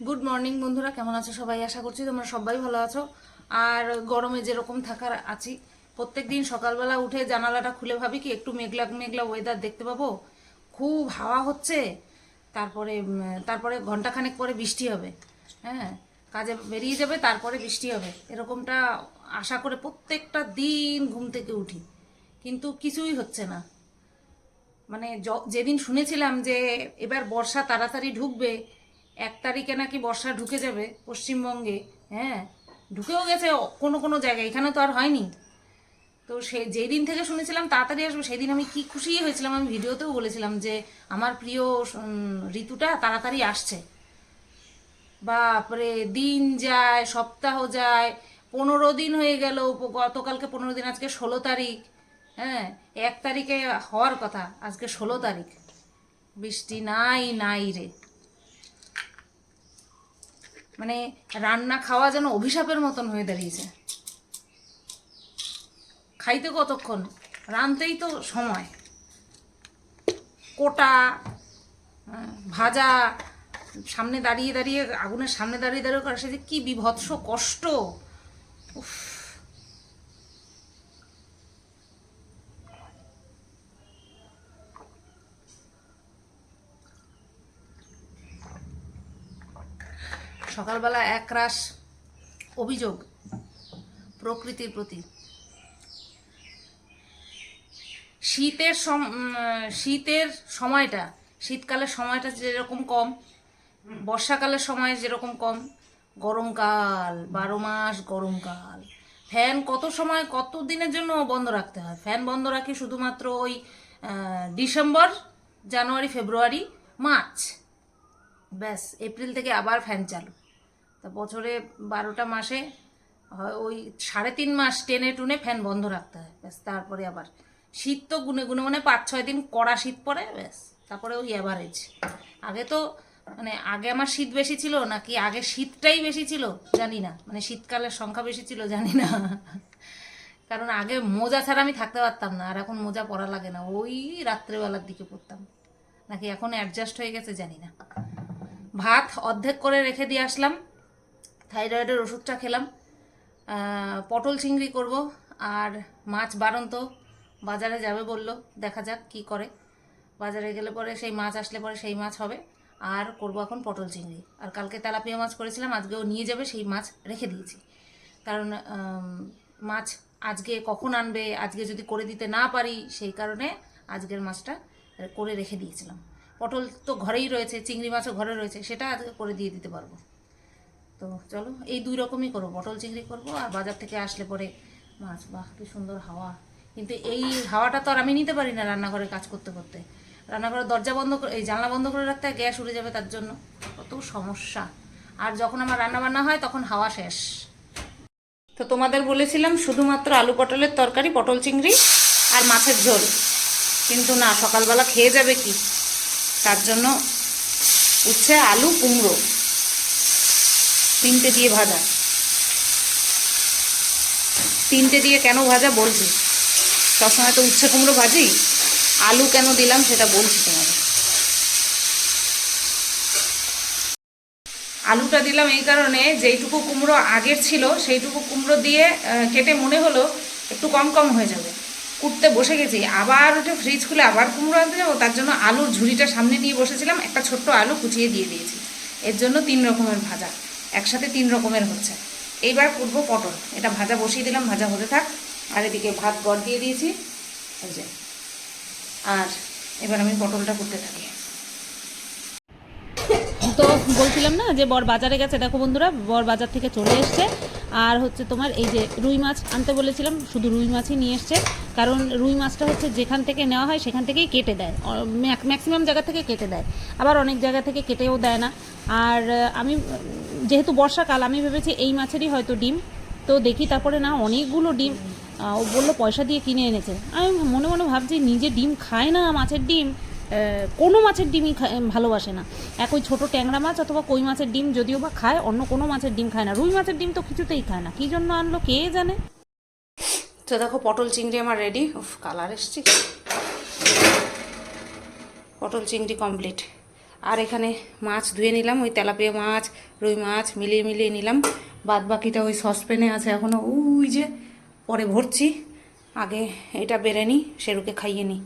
Good morning বন্ধুরা, কেমন আছো সবাই? আশা করছি তোমরা সবাই ভালো আছো। আর গরমে যেরকম থাকার আছি প্রত্যেক দিন সকালবেলা উঠে জানালাটা খুলে ভাবি কি, একটু মেঘলা মেঘলা ওয়েদার দেখতে পাবো। খুব হাওয়া হচ্ছে, তারপরে তারপরে ঘন্টাখানেক পরে বৃষ্টি হবে। হ্যাঁ কাজে বেরিয়ে যাবে, তারপরে বৃষ্টি হবে। এরকমটা আশা করে প্রত্যেকটা দিন ঘুম থেকে উঠি। কিন্তু কিছুই হচ্ছে না। মানে যেদিন শুনেছিলাম যে এবার বর্ষা তাড়াতাড়ি ঢুকবে এক তারিখে নাকি বর্ষা ঢুকে যাবে পশ্চিমবঙ্গে হ্যাঁ? ঢুকেও গেছে কোনো কোনো জায়গায়, এখানে তো আর হয়নি। তো সে যেই দিন থেকে শুনেছিলাম তাড়াতাড়ি আসবে সেই দিন আমি কি খুশি হয়েছিলাম, আমি ভিডিওতেও বলেছিলাম যে আমার প্রিয় ঋতুটা তাড়াতাড়ি আসছে। বাপরে, দিন যায়, সপ্তাহ যায়, পনেরো দিন হয়ে গেল গতকালকে পনেরো দিন, আজকে ষোলো তারিখ হ্যাঁ? এক তারিখে হওয়ার কথা, আজকে ষোলো তারিখ। বৃষ্টি নাই নাই রে। মানে রান্না খাওয়া যেন অভিশাপের মতন হয়ে দাঁড়িয়েছে। খাইতে কতক্ষণ? রানতেই তো সময়। কোটা ভাজা, সামনে দাঁড়িয়ে দাঁড়িয়ে, আগুনের সামনে দাঁড়িয়ে দাঁড়িয়ে করা সে যে কী বিভৎস কষ্ট। উফ। সকালবেলা একরাশ অভিযোগ প্রকৃতির প্রতি। শীতের সম শীতের সময়টা, শীতকালের সময়টা যেরকম কম, বর্ষাকালের সময় যেরকম কম, গরমকাল, বারো মাস গরমকাল। ফ্যান কত সময়, কত দিনের জন্য বন্ধ রাখতে হয়? ফ্যান বন্ধ রাখি শুধুমাত্র ওই ডিসেম্বর, জানুয়ারি, ফেব্রুয়ারি, মার্চ। ব্যাস, এপ্রিল থেকে আবার ফ্যান চালু। তা বছরে বারোটা মাসে, হয় ওই সাড়ে তিন মাস টেনে টুনে ফ্যান বন্ধ রাখতে হয়, ব্যাস তারপরে আবার শীত তো গুনে গুনে মানে পাঁচ ছয় দিন কড়া শীত পড়ে, ব্যাস তারপরে ওই অ্যাভারেজ আগে তো মানে আগে আমার শীত বেশি ছিল নাকি আগে শীতটাই বেশি ছিল জানি না মানে শীতকালের সংখ্যা বেশি ছিল জানি না। কারণ আগে মোজা ছাড়া আমি থাকতে পারতাম না, আর এখন মোজা পরা লাগে না, ওই রাত্রেবেলার দিকে পড়তাম নাকি এখন অ্যাডজাস্ট হয়ে গেছে জানি না। ভাত অর্ধেক করে রেখে দিয়ে আসলাম। থাইরয়েডের ওষুধটা খেলাম। পটল চিংড়ি করব আর মাছ বারন্ত বাজারে যাবে বলল, দেখা যাক কি করে। বাজারে গেলে পরে সেই মাছ আসলে পরে সেই মাছ হবে। আর করব এখন পটল চিংড়ি। আর কালকে তেলাপিয়া মাছ করেছিলাম, আজকেও নিয়ে যাবে, সেই মাছ রেখে দিয়েছি। কারণ মাছ আজকে কখন আনবে, আজকে যদি করে দিতে না পারি, সেই কারণে আজকের মাছটা করে রেখে দিয়েছিলাম। পটল তো ঘরেই রয়েছে, চিংড়ি মাছও ঘরে রয়েছে, সেটা আজকে করে দিয়ে দিতে পারব। তো চলো, এই দুই রকমই করব। পটল চিংড়ি করব আর বাজার থেকে আসলে পরে মাছ। বাহ, কি সুন্দর হাওয়া। কিন্তু এই হাওয়াটা তো আর আমি নিতে পারি না রান্নাঘরে কাজ করতে করতে। রান্নাঘরের দরজা বন্ধ করে, এই জানলা বন্ধ করে রাখতে গ্যাস উড়ে যাবে তার জন্য। কত সমস্যা। আর যখন আমার রান্না বান্না হয়, তখন হাওয়া শেষ। তো তোমাদের বলেছিলাম শুধুমাত্র আলু পটলের তরকারি, পটল চিংড়ি আর মাছের ঝোল। কিন্তু না, সকালবেলা খেয়ে যাবে কি? তার জন্য উচ্ছে আলু কুমড়ো। তিনটে দিয়ে ভাজা। তিনটে দিয়ে কেন ভাজা বলছি? সবসময় তো উচ্ছে কুমড়ো ভাজি। আলু কেন দিলাম সেটা বলছি তোমাদের। আলুটা দিলাম এই কারণে যেইটুকু কুমড়ো আগের ছিল, সেইটুকু কুমড়ো দিয়ে কেটে মনে হলো একটু কম কম হয়ে যাবে। কুটতে বসে গেছি। আবার উঠে ফ্রিজ খুলে আবার কুমড়ো আনতে যাব, তার জন্য আলুর ঝুড়িটা সামনে নিয়ে বসেছিলাম। একটা ছোট্ট আলু কুচিয়ে দিয়ে দিয়েছি। এর জন্য তিন রকমের ভাজা। একসাথে তিন রকমের হচ্ছে। এইবার করব পটল। এটা ভাজা বসিয়ে দিলাম, ভাজা হতে থাক। আর এদিকে ভাত গড় দিয়ে দিয়েছি। আর এবার আমি পটলটা করতে থাকি। তো বলছিলাম না যে, বর বাজারে গেছে। দেখো বন্ধুরা, বর বাজার থেকে চলে এসছে। আর হচ্ছে তোমার এই যে রুই মাছ আনতে বলেছিলাম, শুধু রুই মাছই নিয়ে এসছে। কারণ রুই মাছটা হচ্ছে যেখান থেকে নেওয়া হয়, সেখান থেকেই কেটে দেয়। ম্যাক্সিমাম জায়গা থেকে কেটে দেয়। আবার অনেক জায়গা থেকে কেটেও দেয় না। আর আমি যেহেতু বর্ষাকাল, আমি ভেবেছি এই মাছেরই হয়তো ডিম। তো দেখি তারপরে না অনেকগুলো ডিম ও বলল পয়সা দিয়ে কিনে এনেছে। আমি মনে মনে ভাবছি, নিজে ডিম খায় না মাছের ডিম কোনো মাছের ডিমই ভালোবাসে না। এক ওই ছোটো ট্যাংরা মাছ অথবা কই মাছের ডিম যদিও বা খায়, অন্য কোনো মাছের ডিম খায় না। রুই মাছের ডিম তো কিছুতেই খায় না। কী জন্য আনলো কে জানে? তো দেখো, পটল চিংড়ি আমার রেডি উফ, কালার এসছি। পটল চিংড়ি কমপ্লিট আর এখানে মাছ ধুয়ে নিলাম, ওই তেলাপিয়া মাছ, রুই মাছ মিলিয়ে মিলিয়ে নিলাম। বাদ বাকিটা ওই সসপ্যানে আছে এখনও ওই যে, পরে ভরছি। আগে এটা বেড়ে নিই, সেরুকে খাইয়ে নিই।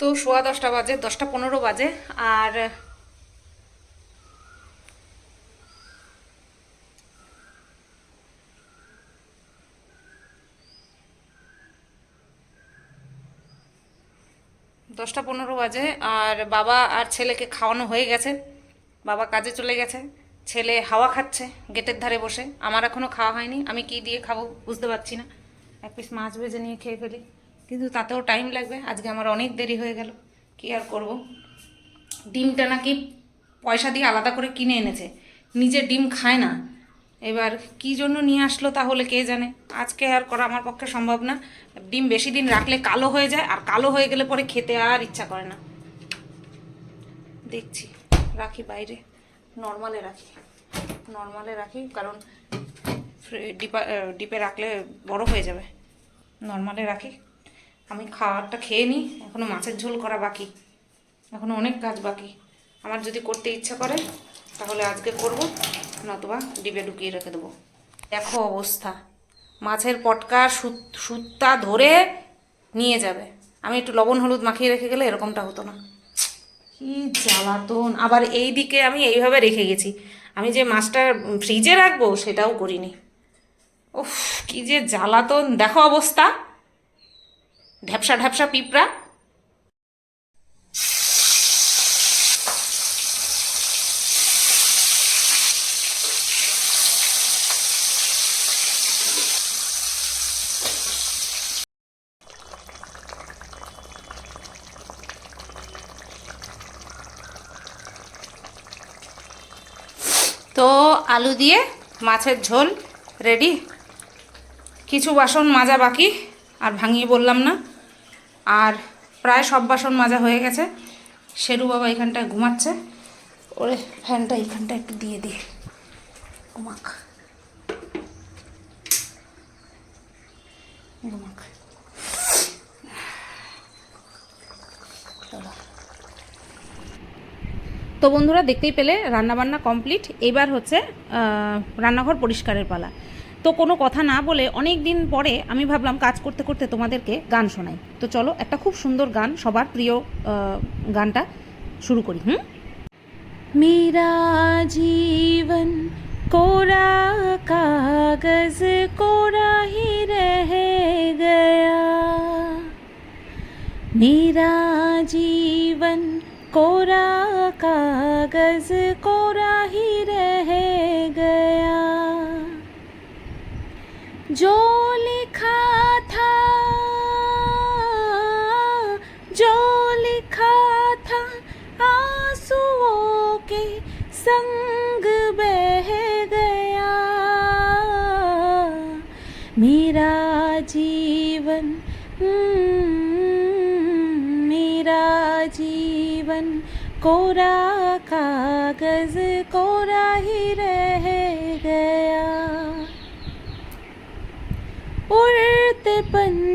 তো সোয়া দশটা বাজে, দশটা পনেরো বাজে, আর দশটা পনেরো বাজে, আর বাবা আর ছেলেকে খাওয়ানো হয়ে গেছে। বাবা কাজে চলে গেছে, ছেলে হাওয়া খাচ্ছে গেটের ধারে বসে। আমার এখনও খাওয়া হয়নি, আমি কি দিয়ে খাব বুঝতে পারছি না। এক পিস মাছ ভেজে নিয়ে খেয়ে ফেলি। কিন্তু তাতেও টাইম লাগবে, আজকে আমার অনেক দেরি হয়ে গেল। কি আর করব? ডিমটা নাকি পয়সা দিয়ে আলাদা করে কিনে এনেছে। নিজে ডিম খায় না। এবার কি জন্য নিয়ে আসলো তাহলে কে জানে? আজকে আর করা আমার পক্ষে সম্ভব না। ডিম বেশি দিন রাখলে কালো হয়ে যায়, আর কালো হয়ে গেলে পরে খেতে আর ইচ্ছা করে না। দেখছি, রাখি বাইরে। নর্মালে রাখি। নর্মালে রাখি, কারণ ডিপা ডিপে রাখলে বড় হয়ে যাবে। নর্মালে রাখি। আমি খাবারটা খেয়ে নিই এখনও মাছের ঝোল করা বাকি। এখনও অনেক কাজ বাকি। আমার যদি করতে ইচ্ছা করে, তাহলে আজকে করব। নতুবা ডিবে ঢুকিয়ে রেখে দেবো। দেখো অবস্থা। মাছের পটকা সুত সুত্তা ধরে নিয়ে যাবে। আমি একটু লবণ হলুদ মাখিয়ে রেখে গেলে এরকমটা হতো না। কি জ্বালাতন। আবার এই দিকে আমি এইভাবে রেখে গেছি। আমি যে মাছটা ফ্রিজে রাখব সেটাও করিনি। উফ, কি যে জ্বালাতন। দেখো অবস্থা। ঢ্যাপসা ঢ্যাপসা পিঁপড়া। তো আলু দিয়ে মাছের ঝোল রেডি কিছু বাসন মাজা বাকি, আর ভাঙিয়ে বললাম না। আর প্রায় সব বাসন মাজা হয়ে গেছে। শেরু বাবা এখানটায় ঘুমাচ্ছে। ওরে ফ্যানটা এখানটা একটু দিয়ে ঘুমাক ঘুমাক চলো তো বন্ধুরা দেখতেই পেলে, রান্নাবান্না কমপ্লিট এবার হচ্ছে রান্নাঘর পরিষ্কারের পালা। তো কোনো কথা না বলে অনেক দিন পরে আমি ভাবলাম কাজ করতে করতে তোমাদেরকে গান শোনাই। তো চলো, একটা খুব সুন্দর গান, সবার প্রিয় গানটা শুরু করি, হুম? মেরা জীবন কোরা কাগজ, কোরা হি রহ গয়া। মেরা জীবন কোরা कागज़ कोरा ही रह गया। जो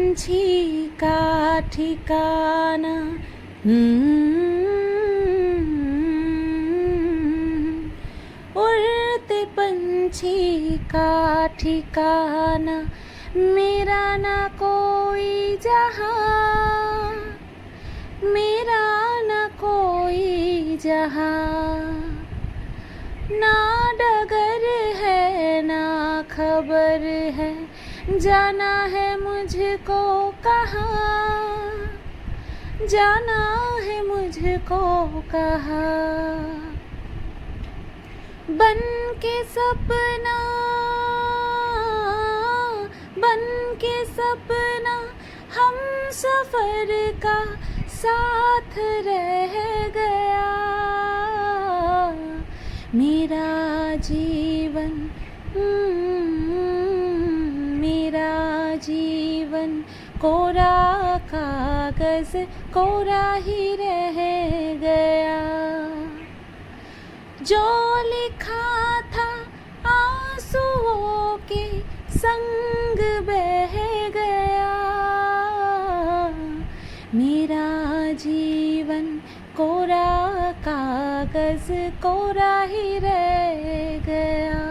पंछी का ठिकाना हम्म, उड़ते पंछी का ठिकाना मेरा ना कोई जहाँ। मेरा ना कोई जहाँ। ना डगर है ना खबर है। जाना है मुझको कहाँ? जाना है मुझको कहाँ? बन के सपना, बन के सपना हम सफ़र का साथ रह गया। मेरा जीवन कोरा ही रह गया। जो लिखा था आंसुओं के संग बह गया। मेरा जीवन कोरा कागज़ कोरा ही रह गया।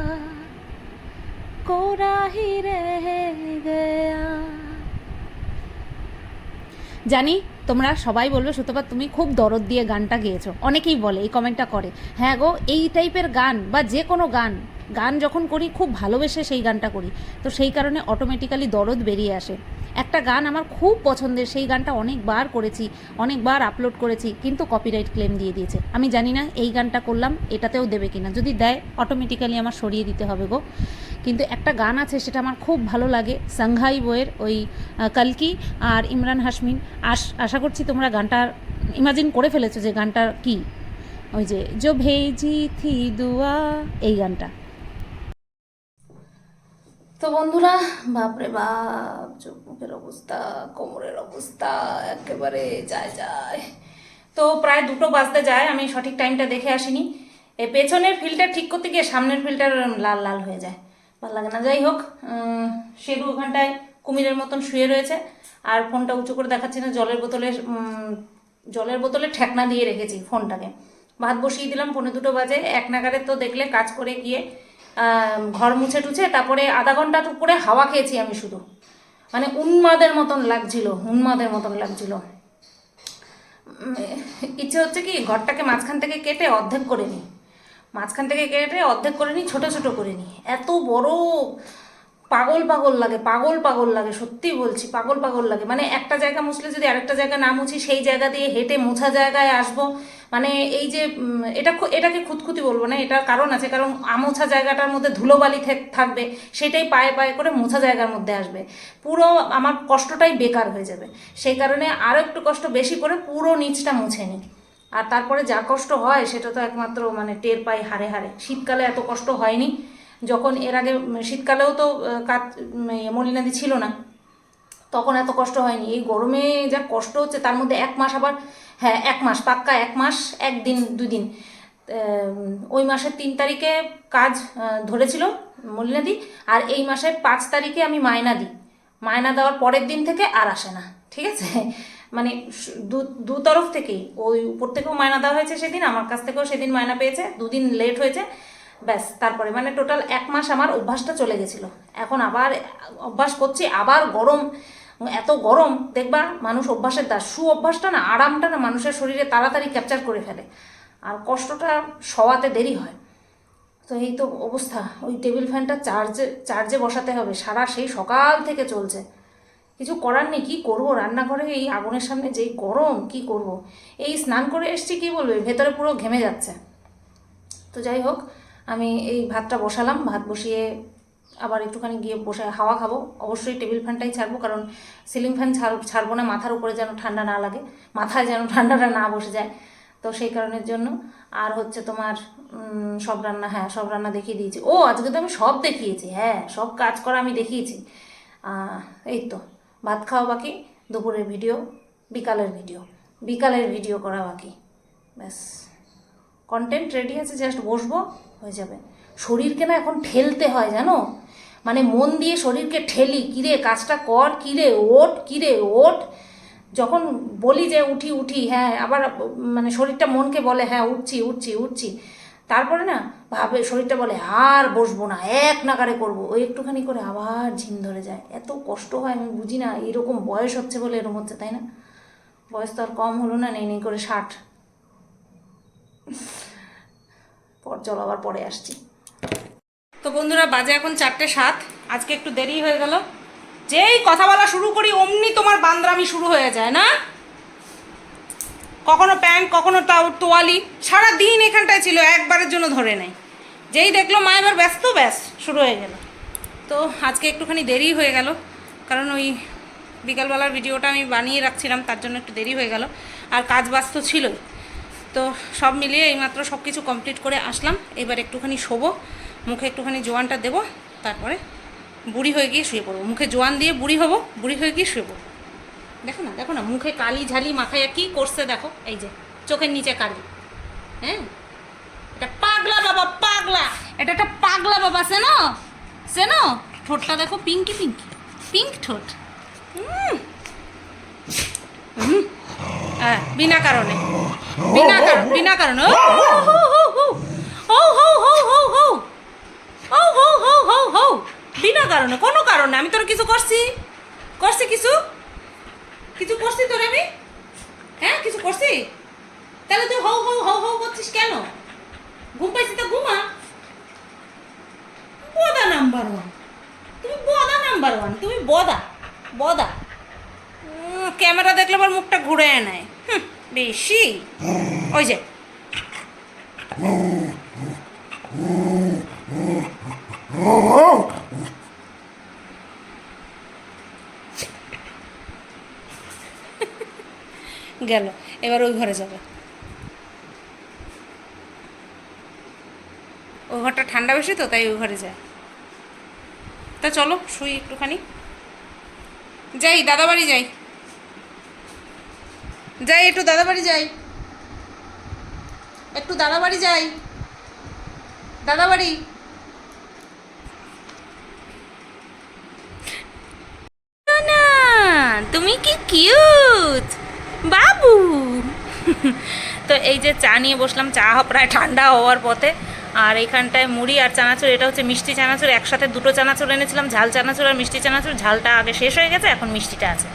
कोरा ही रह गया। জানি তোমরা সবাই বলবে সুতপা তুমি খুব দরদ দিয়ে গানটা গেয়েছো। অনেকেই বলে, এই কমেন্টটা করে হ্যাঁ গো, এই টাইপের গান বা যে কোনো গান গান যখন করি, খুব ভালোবেসে সেই গানটা করি। তো সেই কারণে অটোমেটিক্যালি দরদ বেরিয়ে আসে। একটা গান আমার খুব পছন্দের, সেই গানটা অনেকবার করেছি, অনেকবার আপলোড করেছি, কিন্তু কপিরাইট ক্লেম দিয়ে দিয়েছে। আমি জানি না এই গানটা করলাম, এটাতেও দেবে কিনা। যদি দেয় অটোমেটিক্যালি আমার সরিয়ে দিতে হবে গো। কিন্তু একটা গান আছে সেটা আমার খুব ভালো লাগে, সাংহাই বইয়ের ওই কালকি আর ইমরান হাসমিন আশ, আশা করছি তোমরা গানটার ইমাজিন করে ফেলেছো যে গানটার কি? ওই যে, জো ভেজি থি দুয়া এই গানটা। তো বন্ধুরা, বাপরে বাপ চোখ মুখের অবস্থা, কোমরের অবস্থা, একেবারে যায় যায়। তো প্রায় দুটো বাজতে যায়, আমি সঠিক টাইমটা দেখে আসিনি। পেছনের ফিল্টার ঠিক করতে গিয়ে সামনের ফিল্টার লাল লাল হয়ে যায়। ভালো লাগে না। যাই হোক সেরু ওখানটায় কুমিরের মতন শুয়ে রয়েছে। আর ফোনটা উঁচু করে দেখাচ্ছি না, জলের বোতলে জলের বোতলে ঠেকনা দিয়ে রেখেছি ফোনটাকে। ভাত বসিয়ে দিলাম পনেরো দুটো বাজে। এক নাগারে তো দেখলে কাজ করে গিয়ে ঘর মুছে টুছে, তারপরে আধা ঘণ্টা উপরে হাওয়া খেয়েছি আমি শুধু। মানে উন্মাদের মতন লাগছিল, উন্মাদের মতন লাগছিল। ইচ্ছে হচ্ছে কি, ঘরটাকে মাঝখান থেকে কেটে অর্ধেক করে নিই। মাঝখান থেকে কেটে অর্ধেক করে নিই, ছোটো ছোটো করে নিই। এত বড় পাগল পাগল লাগে, পাগল পাগল লাগে, সত্যি বলছি, পাগল পাগল লাগে। মানে একটা জায়গা মুছলে যদি আরেকটা জায়গা না মুছি, সেই জায়গা দিয়ে হেঁটে মোছা জায়গায় আসব। মানে এই যে এটা এটাকে খুঁতখুতি বলব না, এটার কারণ আছে, কারণ আমোছা জায়গাটার মধ্যে ধুলোবালি থেক- থাকবে, সেটাই পায়ে পায়ে করে মোছা জায়গার মধ্যে আসবে। পুরো আমার কষ্টটাই বেকার হয়ে যাবে। সেই কারণে আরও একটু কষ্ট বেশি করে পুরো নিচটা মুছে নিই। আর তারপরে যা কষ্ট হয় সেটা তো একমাত্র মানে টের পাই হারে হারে। শীতকালে এত কষ্ট হয়নি। যখন এর আগে শীতকালেও তো ইয়ে, মলিনাদি ছিল না। তখন এত কষ্ট হয়নি। এই গরমে যা কষ্ট হচ্ছে তার মধ্যে এক মাস আবার হ্যাঁ এক মাস পাক্কা এক মাস একদিন দুদিন। ওই মাসের তিন তারিখে কাজ ধরেছিল মলিনাদি আর এই মাসের পাঁচ তারিখে আমি মায়না দিই। মায়না দেওয়ার পরের দিন থেকে আর আসে না। ঠিক আছে? মানে দু দু তরফ থেকেই। ওই উপর থেকেও মায়না দেওয়া হয়েছে সেদিন, আমার কাছ থেকেও সেদিন মায়না পেয়েছে। দুদিন লেট হয়েছে। ব্যাস, তারপরে মানে টোটাল এক মাস আমার অভ্যাসটা চলে গেছিল। এখন আবার অভ্যাস করছি, আবার গরম। এত গরম, দেখবা মানুষ অভ্যাসের দাস। সু অভ্যাসটা না, আরামটা না মানুষের শরীরে তাড়াতাড়ি ক্যাপচার করে ফেলে। আর কষ্টটা সওয়াতে দেরি হয়। তো এই তো অবস্থা। ওই টেবিল ফ্যানটা চার্জে চার্জে বসাতে হবে। সারা সেই সকাল থেকে চলছে। কিছু করার নেই, কী করব? রান্নাঘরে এই আগুনের সামনে যেই গরম, কি করব। এই স্নান করে এসছি, কি বলবে? ভেতরে পুরো ঘেমে যাচ্ছে। তো যাই হোক, আমি এই ভাতটা বসালাম, ভাত বসিয়ে আবার একটুখানি গিয়ে বসে হাওয়া খাব। অবশ্যই টেবিল ফ্যানটাই ছাড়বো, কারণ সিলিং ফ্যান ছাড়, ছাড়বো না, মাথার উপরে যেন ঠান্ডা না লাগে, মাথায় যেন ঠান্ডাটা না বসে যায়। তো সেই কারণের জন্য আর হচ্ছে তোমার সব রান্না হ্যাঁ সব রান্না দেখিয়ে দিয়েছি। ও, আজকে তো আমি সব দেখিয়েছি হ্যাঁ সব কাজ করা আমি দেখিয়েছি। এই তো। ভাত খাওয়া বাকি, দুপুরের ভিডিও, বিকালের ভিডিও। বিকালের ভিডিও করা বাকি। ব্যাস। কন্টেন্ট রেডি আছে জাস্ট বসবো, হয়ে যাবে। শরীরকে না এখন ঠেলতে হয়, জানো? মানে মন দিয়ে শরীরকে ঠেলি, কিরে, কাজটা কর, কিরে, ওঠ কিরে, ওঠ। যখন বলি যে, উঠি উঠি হ্যাঁ আবার মানে শরীরটা মনকে বলে হ্যাঁ উঠছি উঠছি উঠছি। তারপরে না ভাবে শরীরটা বলে, আর বসবো না, এক নাকারে করব। ওই একটুখানি করে আবার ঝিম ধরে যায়। এত কষ্ট হয়, আমি বুঝি না, এরকম বয়স হচ্ছে বলে এরকম হচ্ছে, তাই না? বয়স তো আর কম হলো না, নেই নেই করে ষাট। পর, চলো আবার পরে আসছি। তো বন্ধুরা, বাজে এখন চারটে সাত, আজকে একটু দেরি হয়ে গেল। যেই কথা বলা শুরু করি, অমনি তোমার বান্দরামি শুরু হয়ে যায়, না? কখনো প্যান্ট, কখনো তোয়ালি সারা দিন এখানটায় ছিল, একবারের জন্য ধরে নেয় যেই দেখল মা এবার ব্যস্ত, ব্যাস, শুরু হয়ে গেল। তো আজকে একটুখানি দেরি হয়ে গেল, কারণ ওই বিকালবেলার ভিডিওটা আমি বানিয়ে রাখছিলাম, তার জন্য একটু দেরি হয়ে গেল, আর কাজ বাজ তো ছিলই। তো সব মিলিয়ে এইমাত্র সব কিছু কমপ্লিট করে আসলাম, এবার একটুখানি শোবো, মুখে একটুখানি জোয়ানটা দেবো, তারপরে বুড়ি হয়ে গিয়ে শুয়ে পড়ব। মুখে জোয়ান দিয়ে বুড়ি হব, বুড়ি হয়ে গিয়ে শুয়ে পড়ব। দেখো না দেখো না মুখে কালি ঝালি মাথায় কি করছে দেখো এই যে চোখের নিচে কালি হ্যাঁ এটা পাগলা বাবা পাগলা এটা একটা পাগলা বাবা সেনো সেনো ঠোঁটটা দেখো পিঙ্কি পিঙ্কি পিঙ্ক ঠোঁট হ্যাঁ বিনা কারণে বিনা কারণ বিনা কারণে বিনা কারণে কোনো কারণে আমি তোর কিছু করছি করছি কিছু কিছু করছি তোর আমি? হ্যাঁ কিছু করছি? তাহলে তুই হৌ হৌ হৌ হৌ করছিস কেন? ঘুম পাইছি তো ঘুমা। বদা নাম্বার ওয়ান তুমি বদা নাম্বার ওয়ান তুমি বদা বদা। ক্যামেরা দেখলে আবার মুখটা ঘুরে নেয়। বেশি। ওই যে। গেল, এবার ওই ঘরে যাবে। ওই ঘরটা ঠান্ডা বেশি তো, তাই ওই ঘরে যায়। তা চলো, শুই একটুখানি। যাই, দাদা বাড়ি যাই। যাই, একটু দাদা বাড়ি যাই। একটু দাদা বাড়ি যাই। দাদা বাড়ি। তুমি কি কিউট বাবু। তো এই যে চা নিয়ে বসলাম, চা প্রায় ঠান্ডা হওয়ার পথে। আর এইখানটায় মুড়ি আর চানাচুর, এটা হচ্ছে মিষ্টি চানাচুর। একসাথে দুটো চানাচুর এনেছিলাম, ঝাল চানাচুর আর মিষ্টি চানাচুর। ঝালটা আগে শেষ হয়ে গেছে, এখন মিষ্টিটা আছে।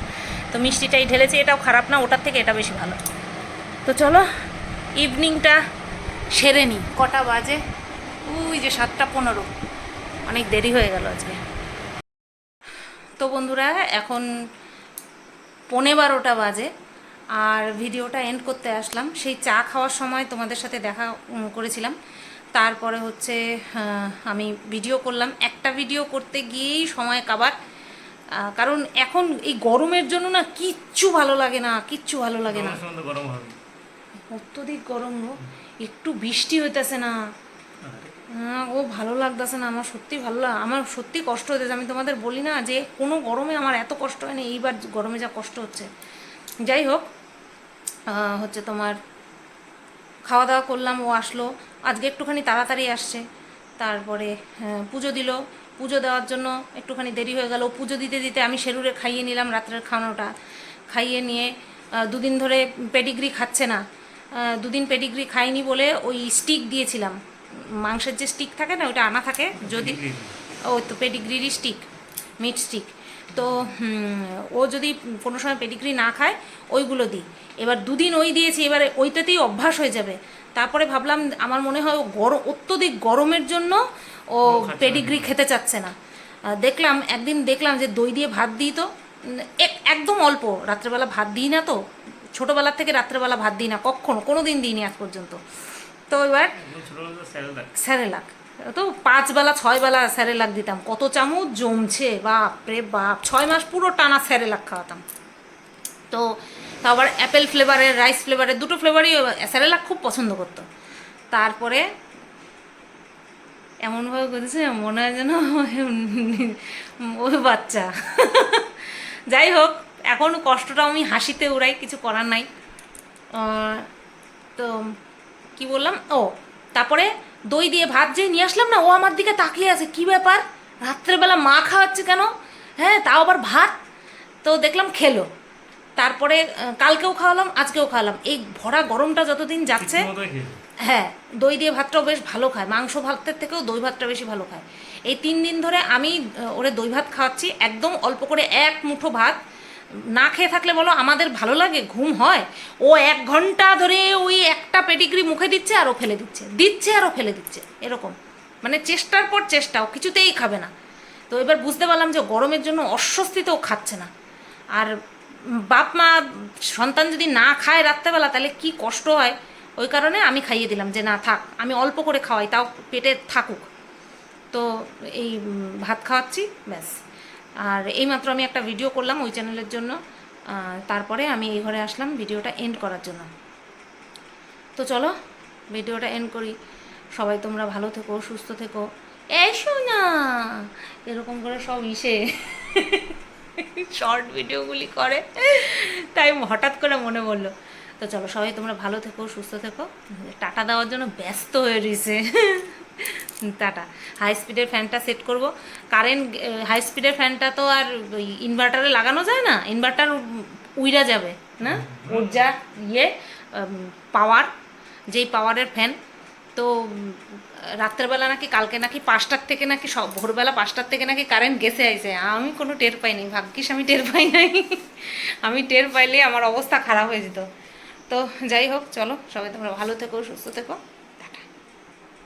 তো মিষ্টিটাই ঢেলেছি, এটাও খারাপ না, ওটার থেকে এটা বেশি ভালো। তো চলো, ইভিনিংটা সেরে নিই কটা বাজে? ওই যে সাতটা পনেরো। অনেক দেরি হয়ে গেল আজকে। তো বন্ধুরা, এখন পৌনে বারোটা বাজে। আর ভিডিওটা এন্ড করতে আসলাম। সেই চা খাওয়ার সময় তোমাদের সাথে দেখা করেছিলাম। তারপরে হচ্ছে আমি ভিডিও করলাম। একটা ভিডিও করতে গিয়েই সময় কাবার। কারণ এখন এই গরমের জন্য না কিচ্ছু ভালো লাগে না কিচ্ছু ভালো লাগে না। অত্যধিক গরম গো। একটু বৃষ্টি হইতেছে না। ও ভালো লাগতেছে না আমার সত্যি ভালো লাগ আমার সত্যি কষ্ট হইতেছে। আমি তোমাদের বলি না যে কোনো গরমে আমার এত কষ্ট হয় না এইবার গরমে যা কষ্ট হচ্ছে। যাই হোক হচ্ছে তোমার খাওয়া দাওয়া করলাম ও আসলো। আজকে একটুখানি তাড়াতাড়ি আসছে। তারপরে হ্যাঁ, পুজো দিল। পুজো দেওয়ার জন্য একটুখানি দেরি হয়ে গেল। পুজো দিতে দিতে আমি সেরুরে খাইয়ে নিলাম রাত্রের খাওয়ানোটা। খাইয়ে নিয়ে দুদিন ধরে পেডিগ্রি খাচ্ছে না। দুদিন পেডিগ্রি খাইনি বলে ওই স্টিক দিয়েছিলাম। মাংসের যে স্টিক থাকে না ওইটা আনা থাকে। যদি ওই তো পেডিগ্রিরই স্টিক মিট স্টিক। তো ও যদি কোনো সময় পেডিগ্রি না খায় ওইগুলো দিই। এবার দুদিন ওই দিয়েছি এবারে ওইটাতেই অভ্যাস হয়ে যাবে। তারপরে ভাবলাম আমার মনে হয় ও গরম অত্যধিক গরমের জন্য ও পেডিগ্রি খেতে চাচ্ছে না। দেখলাম একদিন দেখলাম যে দই দিয়ে ভাত দিই তো এক- একদম অল্প। রাত্রেবেলা ভাত দিই না তো ছোটোবেলার থেকে রাত্রেবেলা ভাত দিই না কখনো কোনো দিন দিইনি আজ পর্যন্ত। তো এবার স্যারেলাক তো পাঁচ বেলা ছয় বেলা স্যারেলাক দিতাম। কত চামচ জমছে, বাপ রে বাপ। ছয় মাস পুরো টানা স্যারেলাক খাওয়াতাম। তো আবার অ্যাপেল ফ্লেভারের, রাইস ফ্লেভারের, দুটো ফ্লেভারই স্যারেলাক খুব পছন্দ করতো। তারপরে এমনভাবে করেছে মনে হয় যেন ওই বাচ্চা। যাই হোক, এখন কষ্টটা আমি হাসিতে উড়াই, কিছু করার নাই। তো কি বললাম? ও, তারপরে দই দিয়ে ভাত যে নিয়ে আসলাম না ও আমার দিকে তাকিয়ে আছে। কি ব্যাপার? রাত্রেবেলা মা খাওয়াচ্ছে কেন? হ্যাঁ তাও আবার ভাত? তো দেখলাম খেলো। তারপরে কালকেও খাওয়ালাম আজকেও খাওয়ালাম। এই ভরা গরমটা যতদিন যাচ্ছে হ্যাঁ দই দিয়ে ভাতটাও বেশ ভালো খায়। মাংস ভাতের থেকেও দই ভাতটা বেশি ভালো খায়। এই তিন দিন ধরে আমি ওরে দই ভাত খাওয়াচ্ছি একদম অল্প করে এক মুঠো ভাত না খেয়ে থাকলে বলো, আমাদের ভালো লাগে, ঘুম হয়। ও এক ঘণ্টা ধরে ওই একটা পেডিগ্রি মুখে দিচ্ছে আর ও ফেলে দিচ্ছে। দিচ্ছে আর ও ফেলে দিচ্ছে, এরকম। মানে চেষ্টার পর চেষ্টা, ও কিছুতেই খাবে না। তো এবার বুঝতে পারলাম যে গরমের জন্য অস্বস্তিতে ও খাচ্ছে না। আর বাপ মা, সন্তান যদি না খায় রাত্রেবেলা, তাহলে কি কষ্ট হয়? ওই কারণে আমি খাইয়ে দিলাম যে, না, থাক, আমি অল্প করে খাওয়াই, তাও পেটে থাকুক। তো এই ভাত খাওয়াচ্ছি, ব্যাস। আর এইমাত্র আমি একটা ভিডিও করলাম ওই চ্যানেলের জন্য। তারপরে আমি এই ঘরে আসলাম ভিডিওটা এন্ড করার জন্য। তো চলো ভিডিওটা এন্ড করি। সবাই তোমরা ভালো থেকো, সুস্থ থেকো। এসো না এরকম করে সব ইসে। শর্ট ভিডিওগুলি করে। তাই হঠাৎ করে মনে পড়ল। তো চলো, সবাই তোমরা ভালো থেকো, সুস্থ থেকো। টাটা দেওয়ার জন্য ব্যস্ত হয়ে রয়েছে। টাটা। হাই স্পিডের ফ্যানটা সেট করব। কারেন্ট হাই স্পিডের ফ্যানটা তো আর ইনভার্টারে লাগানো যায় না? ইনভার্টার উইরা যাবে না? ওর যা ইয়ে পাওয়ার যেই পাওয়ারের ফ্যান তো রাত্রেবেলা নাকি কালকে নাকি পাঁচটার থেকে নাকি সব ভোরবেলা পাঁচটার থেকে নাকি কারেন্ট গেছে আইছে। আমি কোনো টের পাইনি ভাগ্যিস আমি টের পাই নাই। আমি টের পাইলে আমার অবস্থা খারাপ হয়ে যেত। তো যাই হোক চলো সবাই তোমরা ভালো থেকো সুস্থ থেকো।